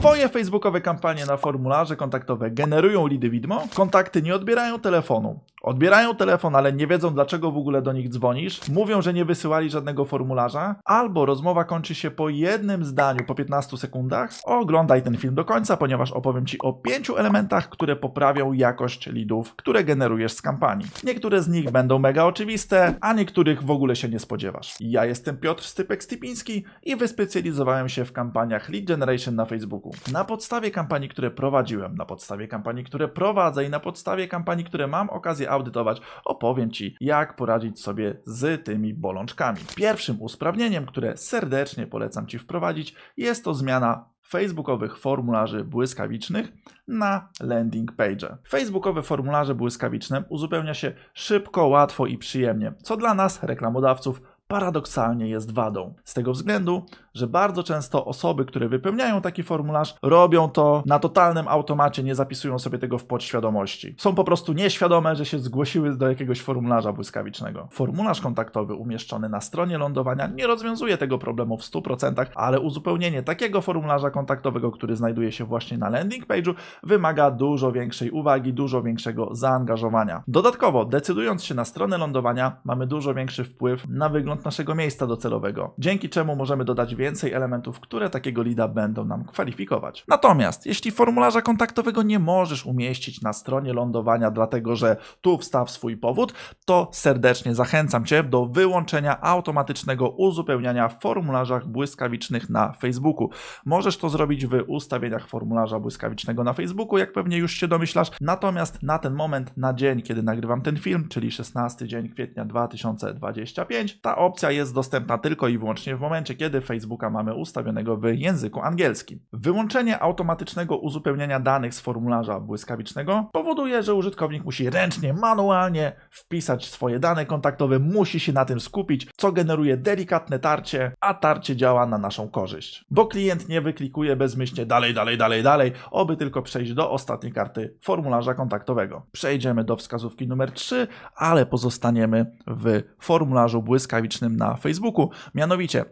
Twoje facebookowe kampanie na formularze kontaktowe generują lidy widmo, kontakty nie odbierają telefonu. Odbierają telefon, ale nie wiedzą dlaczego w ogóle do nich dzwonisz, mówią, że nie wysyłali żadnego formularza, albo rozmowa kończy się po jednym zdaniu po 15 sekundach. Oglądaj ten film do końca, ponieważ opowiem Ci o pięciu elementach, które poprawią jakość lidów, które generujesz z kampanii. Niektóre z nich będą mega oczywiste, a niektórych w ogóle się nie spodziewasz. Ja jestem Piotr Stypek-Stipiński i wyspecjalizowałem się w kampaniach lead generation na Facebooku. Na podstawie kampanii, które prowadziłem, na podstawie kampanii, które prowadzę i na podstawie kampanii, które mam okazję audytować, opowiem Ci, jak poradzić sobie z tymi bolączkami. Pierwszym usprawnieniem, które serdecznie polecam Ci wprowadzić, jest to zmiana facebookowych formularzy błyskawicznych na landing page. Facebookowe formularze błyskawiczne uzupełnia się szybko, łatwo i przyjemnie, co dla nas, reklamodawców, paradoksalnie jest wadą. Z tego względu, że bardzo często osoby, które wypełniają taki formularz, robią to na totalnym automacie, nie zapisują sobie tego w podświadomości. Są po prostu nieświadome, że się zgłosiły do jakiegoś formularza błyskawicznego. Formularz kontaktowy umieszczony na stronie lądowania nie rozwiązuje tego problemu w 100%, ale uzupełnienie takiego formularza kontaktowego, który znajduje się właśnie na landing page'u, wymaga dużo większej uwagi, dużo większego zaangażowania. Dodatkowo, decydując się na stronę lądowania, mamy dużo większy wpływ na wygląd naszego miejsca docelowego, dzięki czemu możemy dodać więcej elementów, które takiego lida będą nam kwalifikować. Natomiast, jeśli formularza kontaktowego nie możesz umieścić na stronie lądowania, dlatego że tu wstaw swój powód, to serdecznie zachęcam Cię do wyłączenia automatycznego uzupełniania w formularzach błyskawicznych na Facebooku. Możesz to zrobić w ustawieniach formularza błyskawicznego na Facebooku, jak pewnie już się domyślasz. Natomiast na ten moment, na dzień, kiedy nagrywam ten film, czyli 16 dzień kwietnia 2025, ta opcja jest dostępna tylko i wyłącznie w momencie, kiedy Facebooka mamy ustawionego w języku angielskim. Wyłączenie automatycznego uzupełniania danych z formularza błyskawicznego powoduje, że użytkownik musi ręcznie, manualnie wpisać swoje dane kontaktowe, musi się na tym skupić, co generuje delikatne tarcie, a tarcie działa na naszą korzyść. Bo klient nie wyklikuje bezmyślnie dalej, dalej, dalej, dalej, oby tylko przejść do ostatniej karty formularza kontaktowego. Przejdziemy do wskazówki numer 3, ale pozostaniemy w formularzu błyskawicznym na Facebooku. Mianowicie,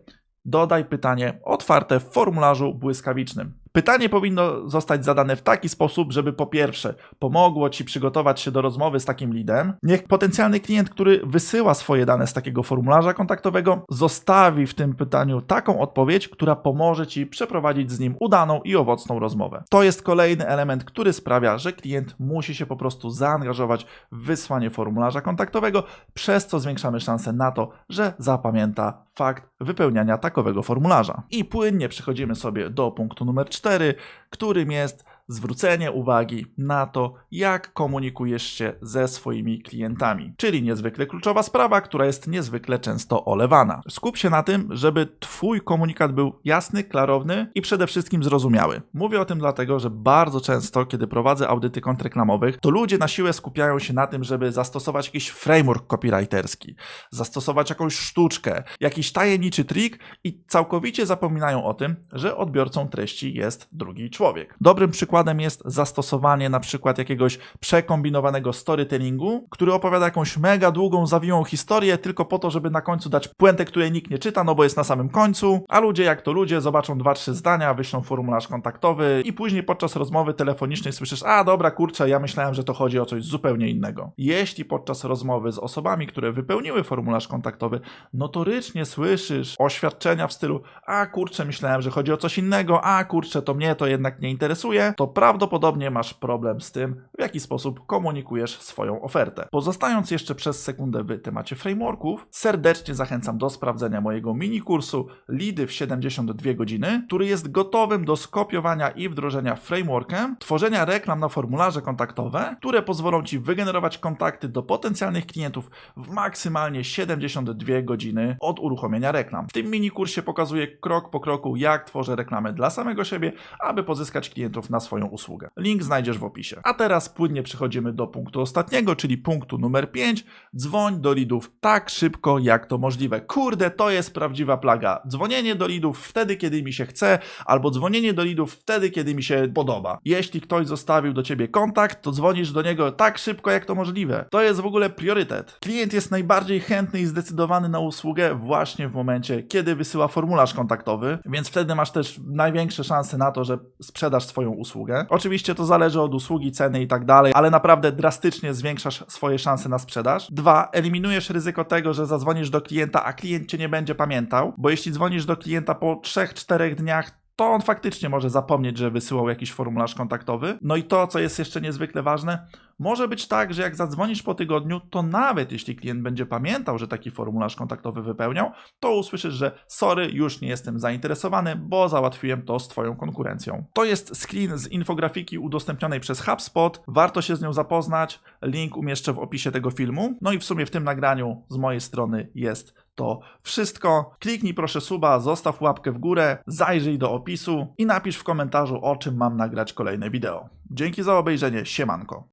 dodaj pytanie otwarte w formularzu błyskawicznym. Pytanie powinno zostać zadane w taki sposób, żeby po pierwsze pomogło Ci przygotować się do rozmowy z takim leadem. Niech potencjalny klient, który wysyła swoje dane z takiego formularza kontaktowego, zostawi w tym pytaniu taką odpowiedź, która pomoże Ci przeprowadzić z nim udaną i owocną rozmowę. To jest kolejny element, który sprawia, że klient musi się po prostu zaangażować w wysłanie formularza kontaktowego, przez co zwiększamy szanse na to, że zapamięta fakt wypełniania takowego formularza. I płynnie przechodzimy sobie do punktu numer 4, którym jest zwrócenie uwagi na to, jak komunikujesz się ze swoimi klientami. Czyli niezwykle kluczowa sprawa, która jest niezwykle często olewana. Skup się na tym, żeby Twój komunikat był jasny, klarowny i przede wszystkim zrozumiały. Mówię o tym dlatego, że bardzo często, kiedy prowadzę audyty kontrreklamowych, to ludzie na siłę skupiają się na tym, żeby zastosować jakiś framework copywriterski, zastosować jakąś sztuczkę, jakiś tajemniczy trik i całkowicie zapominają o tym, że odbiorcą treści jest drugi człowiek. Dobrym przykładem jest zastosowanie na przykład jakiegoś przekombinowanego storytellingu, który opowiada jakąś mega długą, zawiłą historię tylko po to, żeby na końcu dać puentę, której nikt nie czyta, no bo jest na samym końcu, a ludzie jak to ludzie zobaczą dwa, trzy zdania, wyślą formularz kontaktowy i później podczas rozmowy telefonicznej słyszysz, a dobra, kurczę, ja myślałem, że to chodzi o coś zupełnie innego. Jeśli podczas rozmowy z osobami, które wypełniły formularz kontaktowy, notorycznie słyszysz oświadczenia w stylu, a kurczę, myślałem, że chodzi o coś innego, a kurczę, to mnie to jednak nie interesuje, to prawdopodobnie masz problem z tym, w jaki sposób komunikujesz swoją ofertę. Pozostając jeszcze przez sekundę w temacie frameworków, serdecznie zachęcam do sprawdzenia mojego mini kursu Lidy w 72 godziny, który jest gotowym do skopiowania i wdrożenia frameworkiem, tworzenia reklam na formularze kontaktowe, które pozwolą Ci wygenerować kontakty do potencjalnych klientów w maksymalnie 72 godziny od uruchomienia reklam. W tym mini kursie pokazuję krok po kroku, jak tworzę reklamę dla samego siebie, aby pozyskać klientów na swoją swoją usługę. Link znajdziesz w opisie. A teraz płynnie przechodzimy do punktu ostatniego, czyli punktu numer 5. Dzwoń do lidów tak szybko, jak to możliwe. Kurde, to jest prawdziwa plaga. Dzwonienie do lidów wtedy, kiedy mi się chce, albo dzwonienie do lidów wtedy, kiedy mi się podoba. Jeśli ktoś zostawił do ciebie kontakt, to dzwonisz do niego tak szybko, jak to możliwe. To jest w ogóle priorytet. Klient jest najbardziej chętny i zdecydowany na usługę właśnie w momencie, kiedy wysyła formularz kontaktowy, więc wtedy masz też największe szanse na to, że sprzedasz swoją usługę. Oczywiście to zależy od usługi, ceny i tak dalej, ale naprawdę drastycznie zwiększasz swoje szanse na sprzedaż. Dwa, eliminujesz ryzyko tego, że zadzwonisz do klienta, a klient cię nie będzie pamiętał, bo jeśli dzwonisz do klienta po 3-4 dniach, to on faktycznie może zapomnieć, że wysyłał jakiś formularz kontaktowy. No i to, co jest jeszcze niezwykle ważne, może być tak, że jak zadzwonisz po tygodniu, to nawet jeśli klient będzie pamiętał, że taki formularz kontaktowy wypełniał, to usłyszysz, że sorry, już nie jestem zainteresowany, bo załatwiłem to z Twoją konkurencją. To jest screen z infografiki udostępnionej przez HubSpot. Warto się z nią zapoznać. Link umieszczę w opisie tego filmu. No i w sumie w tym nagraniu z mojej strony jest to wszystko. Kliknij proszę suba, zostaw łapkę w górę, zajrzyj do opisu i napisz w komentarzu, o czym mam nagrać kolejne wideo. Dzięki za obejrzenie, siemanko.